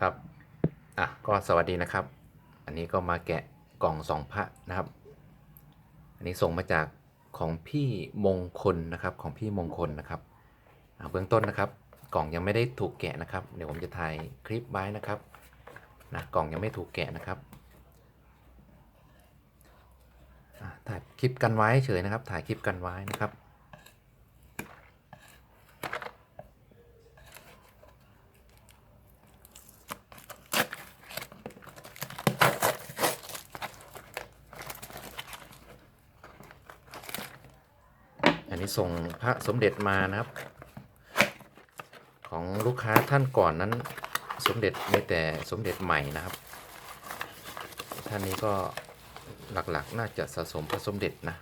ครับอะก็สวัสดีนะครับ อันนี้ก็มาแกะกล่องสองพระนะครับ อันนี้ส่งมาจากของพี่มงคลนะครับของพี่มงคลนะครับเบื้องต้นนะครับ กล่องยังไม่ได้ถูกแกะนะครับ เดี๋ยวผมจะถ่ายคลิปไว้นะครับนะกล่องยังไม่ถูกแกะนะครับถ่ายคลิปกันไว้เฉยนะครับ ถ่ายคลิปกันไว้นะครับ ส่งพระสมเด็จมานะครับ ของลูกค้าท่านก่อนนั้น สมเด็จมีแต่สมเด็จใหม่นะครับ ท่านนี้ก็หลักๆ น่าจะสะสมพระสมเด็จนะ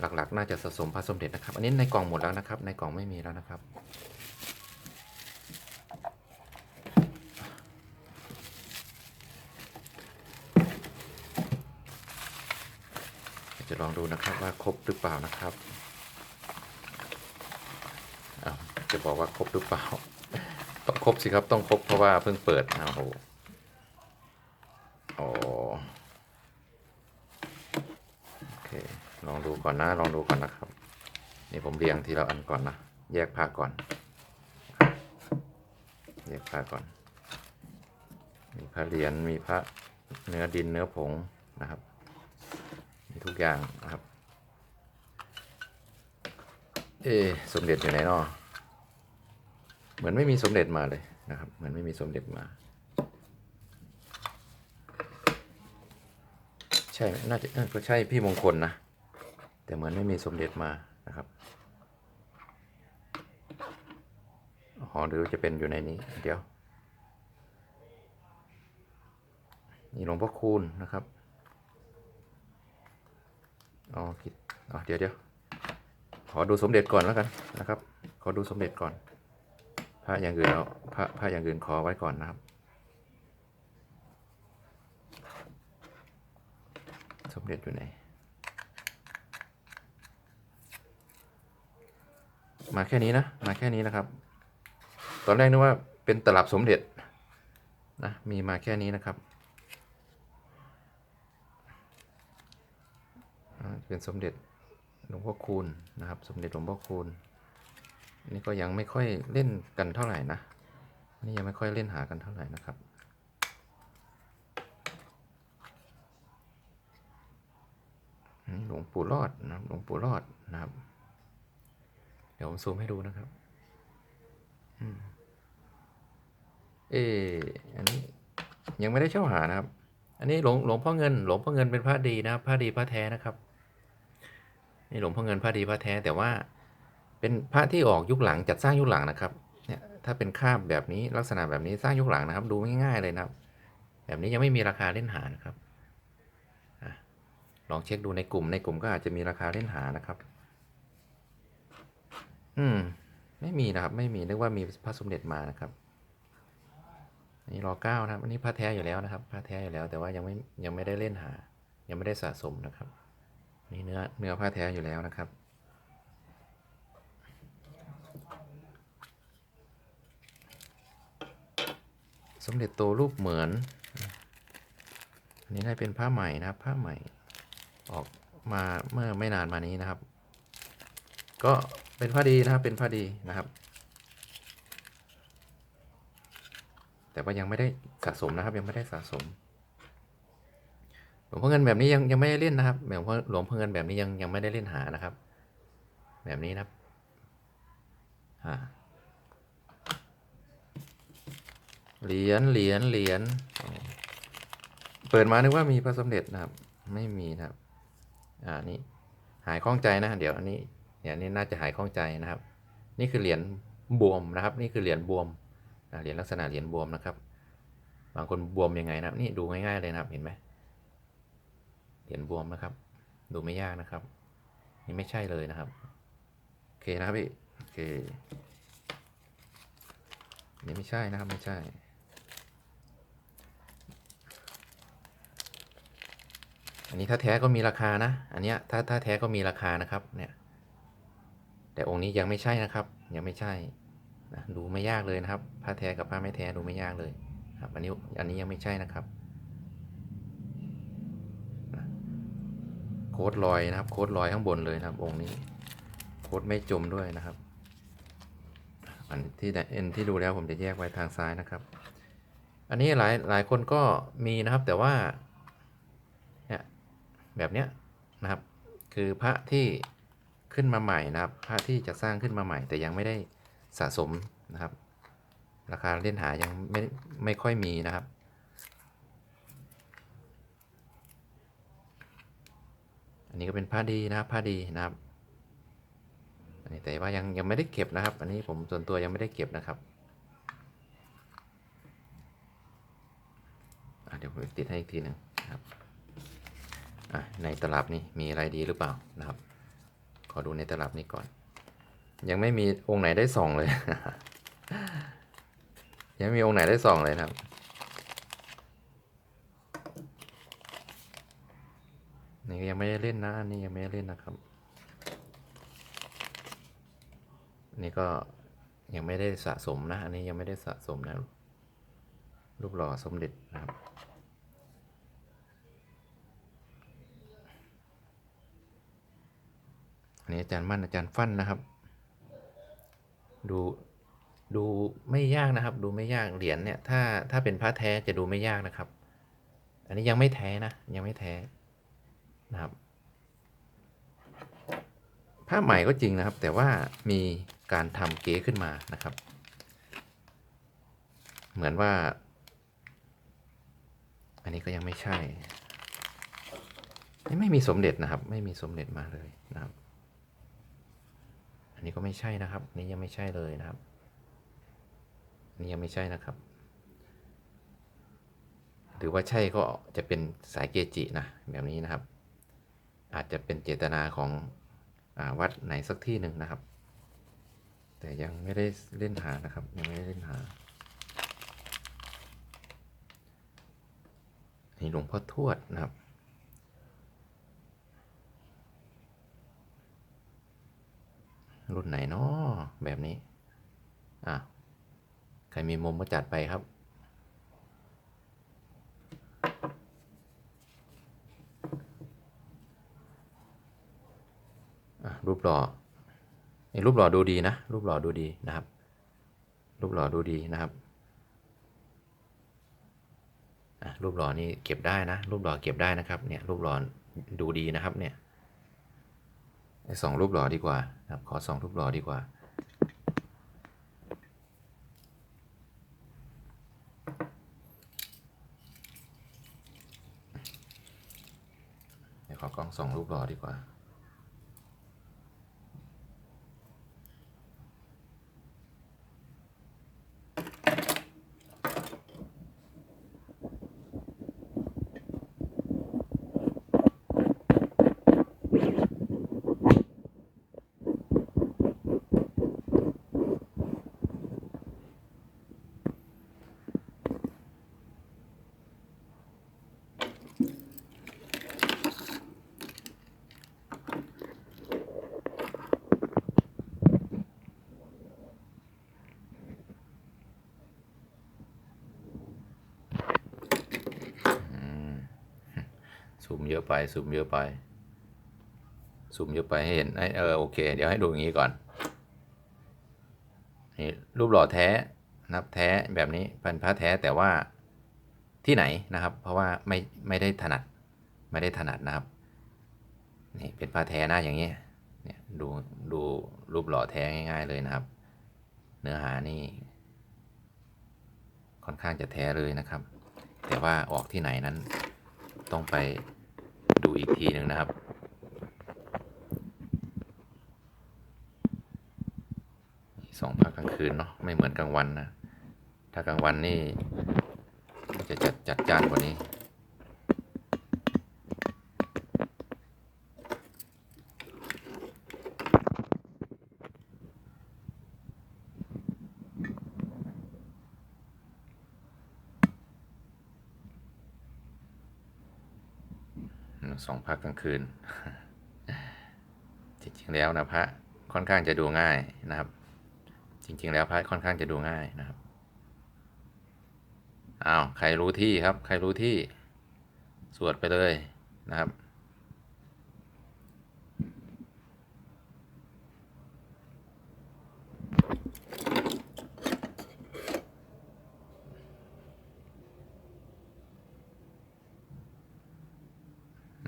หลักๆ น่าจะสะสมพระสมเด็จนะครับ อันนี้ในกล่องหมดแล้วนะครับ ในกล่องไม่มีแล้วนะครับจะลองดูนะครับว่าครบหรือเปล่านะครับอ้าว จะบอกว่าครบหรือเปล่า ต้องครบสิครับต้องครบเพราะว่าเพิ่งเปิดนะโอ้โหโอ้โอเคลองดูก่อนนะลองดูก่อนนะครับ นี่ผมเรียงทีละอันก่อนนะ แยกผ้าก่อน แยกผ้าก่อน มีพระเหรียญมีพระเนื้อดินเนื้อผงนะครับ มีทุกอย่างนะครับ เอสมเด็จอยู่ไหนเนาะ เหมือนไม่มีสมเด็จมาเลยนะครับ เหมือนไม่มีสมเด็จมา ใช่ไหมน่าจะก็ใช่พี่มงคลนะ แต่เหมือนไม่มีสมเด็จมานะครับอ๋อหรือจะเป็นอยู่ในนี้ เดี๋ยว นี่หลวงพ่อคูณนะครับอ๋อผิดอ๋อเดี๋ยวเดี๋ยวขอดูสมเด็จก่อนแล้วกันนะครับ ขอดูสมเด็จก่อน พระอย่างอื่นเอาพระพระอย่างอื่นขอไว้ก่อนนะครับ สมเด็จอยู่ไหน มาแค่นี้นะ มาแค่นี้นะครับ ตอนแรกนึกว่าเป็นตลับสมเด็จนะ มีมาแค่นี้นะครับ เป็นสมเด็จหลวงพ่อคูณนะครับ สมเด็จหลวงพ่อคูณ นี่ก็ยังไม่ค่อยเล่นกันเท่าไหร่นะนี่ยังไม่ค่อยเล่นหากันเท่าไหร่นะครับหลวงปู่รอดนะครับหลวงปู่รอดนะครับ เดี๋ยวผมซูมให้ดูนะครับอเอออันนี้ยังไม่ได้เช่าหานะครับ อันนี้หลวงหลวงพ่อเงิน หลวงพ่อเงินเป็นพระดีนะพระดีพระแท้นะครับ นี่หลวงพ่อเงินพระดีพระแท้แต่ว่า เป็นพระที่ออกยุคหลังจัดสร้างยุคหลังนะครับเนี่ยถ้าเป็นคาบแบบนี้ลักษณะแบบนี้สร้างยุคหลังนะครับ ดูง่ายๆเลยนะครับ แบบนี้ยังไม่มีราคาเล่นหานะครับอลองเช็คดูในกลุ่มในกลุ่มก็อาจจะมีราคาเล่นหานะครับ อืม ไม่มีนะครับ ไม่มีนึกว่ามีพระสมเด็จมานะครับอันนี้รอเก้านะครับ อันนี้พระแท้อยู่แล้วนะครับพระแท้อยู่แล้ว แต่ว่ายังไม่ยังไม่ได้เล่นหา ยังไม่ได้สะสมนะครับ นี่เนื้อเนื้อผ้าแท้อยู่แล้วนะครับ สมเด็จโตรูปเหมือนอันนี้ได้เป็นผ้าใหม่นะครับผ้าใหม่ออกมาเมื่อไม่นานมานี้นะครับ ก็เป็นผ้าดีนะครับเป็นผ้าดีนะครับ แต่ว่ายังไม่ได้สะสมนะครับ ยังไม่ได้สะสมหลวงพ่อเงินแบบนี้ยังยังไม่ได้เล่นนะครับหลวงพ่อหลวงพ่อเงินแบบนี้ยังยังไม่ได้เล่นหานะครับ แบบนี้นะครับอ่า เหรียญเหรียญเหรียญเปิดมานึกว่ามีพระสมเด็จนะครับ ไม่มีนะครับ อ่านี่หายข้องใจนะ เดี๋ยวอันนี้เดี๋ยวนี้น่าจะหายข้องใจนะครับ นี่คือเหรียญบวมนะครับ นี่คือเหรียญบวมเหรียญลักษณะเหรียญบวมนะครับ บางคนบวมยังไงนะครับ นี่ดูง่ายๆเลยนะครับ เห็นไหมเหรียญบวมนะครับ ดูไม่ยากนะครับ นี่ไม่ใช่เลยนะครับโอเคนะครับพี่โอเคนี่ไม่ใช่นะครับไม่ใช่ นนี้ถ้าแท้ก็มีราคานะ อันเนี้ยถ้าถ้าแท้ก็มีราคานะครับเนี่ย แต่องค์นี้ยังไม่ใช่นะครับ ยังไม่ใช่นะดูไม่ยากเลยนะครับผ้าแท้กับผ้าไม่แท้ดูไม่ยากเลยครับ อันนี้อันนี้ยังไม่ใช่นะครับโค้ดลอยนะครับ โค้ดลอยข้างบนเลยนะครับองค์นี้ โค้ดไม่จมด้วยนะครับ อันที่เอ็นที่ดูแล้วผมจะแยกไว้ทางซ้ายนะครับ อันนี้หลายหลายคนก็มีนะครับแต่ว่า แบบเนี้ยนะครับ คือพระที่ขึ้นมาใหม่นะครับ พระที่จะสร้างขึ้นมาใหม่ แต่ยังไม่ได้สะสมนะครับ ราคาเล่นหายังไม่ไม่ค่อยมีนะครับอันนี้ก็เป็นผ้าดีนะครับผ้าดีนะครับ อันนี้แต่ว่ายังยังไม่ได้เก็บนะครับ อันนี้ผมส่วนตัวยังไม่ได้เก็บนะครับเดี๋ยวผมติดให้อีกทีหนึ่งนะครับ ในตลับนี้มีอะไรดีหรือเปล่านะครับ ขอดูในตลับนี้ก่อน ยังไม่มีองค์ไหนได้ส่องเลย ยังไม่มีองค์ไหนได้ส่องเลยนะครับ นี่ยังไม่ได้เล่นนะอันนี้ยังไม่ได้เล่นนะครับนนี่ก็ยังไม่ได้สะสมนะ อันนี้ยังไม่ได้สะสมนะรูปหล่อสมเด็จนะครับ นนี้อาจารย์มั่นอาจารย์ฟั่นนะครับ ดูดูไม่ยากนะครับ ดูไม่ยากเหรียญเนี่ยถ้าถ้าเป็นพระแท้จะดูไม่ยากนะครับ อันนี้ยังไม่แท้นะยังไม่แท้นะครับผ้าใหม่ก็จริงนะครับ แต่ว่ามีการทำเก๋ขึ้นมานะครับ เหมือนว่า อันนี้ก็ยังไม่ใช่ไม่มีสมเด็จนะครับ ไม่มีสมเด็จมาเลยนะครับ นี้ก็ไม่ใช่นะครับ นี่ยังไม่ใช่เลยนะครับ นี่ยังไม่ใช่นะครับ หรือว่าใช่ก็จะเป็นสายเกจินะ แบบนี้นะครับ อาจจะเป็นเจตนาของอวัดไหนสักที่หนึ่งนะครับ แต่ยังไม่ได้เล่นหานะครับ ยังไม่ได้เล่นหานี่หลวงพ่อทวดนะครับ รุ่นไหนเนาะแบบนี้ อะ ใครมีมุมก็จัดไปครับอะรูปหล่อนี่รูปหล่อดูดีนะ รูปหล่อดูดีนะครับ รูปหล่อดูดีนะครับอะรูปหล่อนี่เก็บได้นะ รูปหล่อเก็บได้นะครับ เนี่ย รูปหล่อดูดีนะครับเนี่ย สองรูปหล่อดีกว่าครับขอสองรูปหล่อดีกว่า เดี๋ยวขอกล้องสองรูปหล่อดีกว่า ซูมเยอะไปซูมเยอะไปซูมเยอะไปให้เห็นให้เออโอเค เดี๋ยวให้ดูอย่างนี้ก่อนนี่รูปหล่อแท้นะครับแท้แบบนี้เป็นพระแท้แต่ว่าที่ไหนนะครับ เพราะว่าไม่ไม่ได้ถนัดไม่ได้ถนัดนะครับนี่เป็นพระแท้นะอย่างนี้เนี่ยดูดูรูปหล่อแท้ง่าย ๆเลยนะครับ เนื้อหานี่ ค่อนข้างจะแท้เลยนะครับ แต่ว่าออกที่ไหนนั้นต้องไป ดูอีกทีหนึ่งนะครับ สองภาคกลางคืนเนาะไม่เหมือนกลางวันนะ ถ้ากลางวันนี่ จะจัดจัดจ้านกว่านี้ สองพักกลางคืน จริงๆแล้วนะพระค่อนข้างจะดูง่ายนะครับ จริง ๆ แล้วพระค่อนข้างจะดูง่ายนะครับอ้าวใครรู้ที่ครับ ใครรู้ที่ สวดไปเลยนะครับ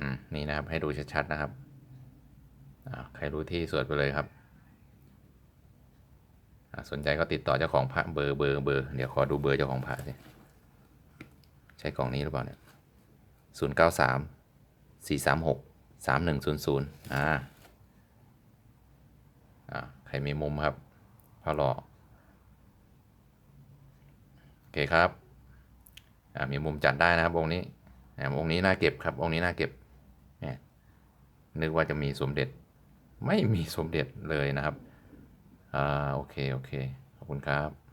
อืม นี่นะครับให้ดูชัดๆนะครับใครรู้ที่สวดไปเลยครับ สนใจก็ติดต่อเจ้าของพระเบอร์เบอร์เบอร์เดี๋ยวขอดูเบอร์เจ้าของพระสิใช่กล่องนี้หรือเปล่าเนี่ยศูนย์เก้าสามสี่สามหกสามหนึ่งศูนย์ศูนย์อ่าอ่าใครมีมุมครับพอหล่อโอเคครับอ่ามีมุมจัดได้นะครับองค์นี้อ่าองค์นี้น่าเก็บครับองค์นี้น่าเก็บ นึกว่าจะมีสมเด็จ ไม่มีสมเด็จเลยนะครับ อ่า โอเค โอเค ขอบคุณครับ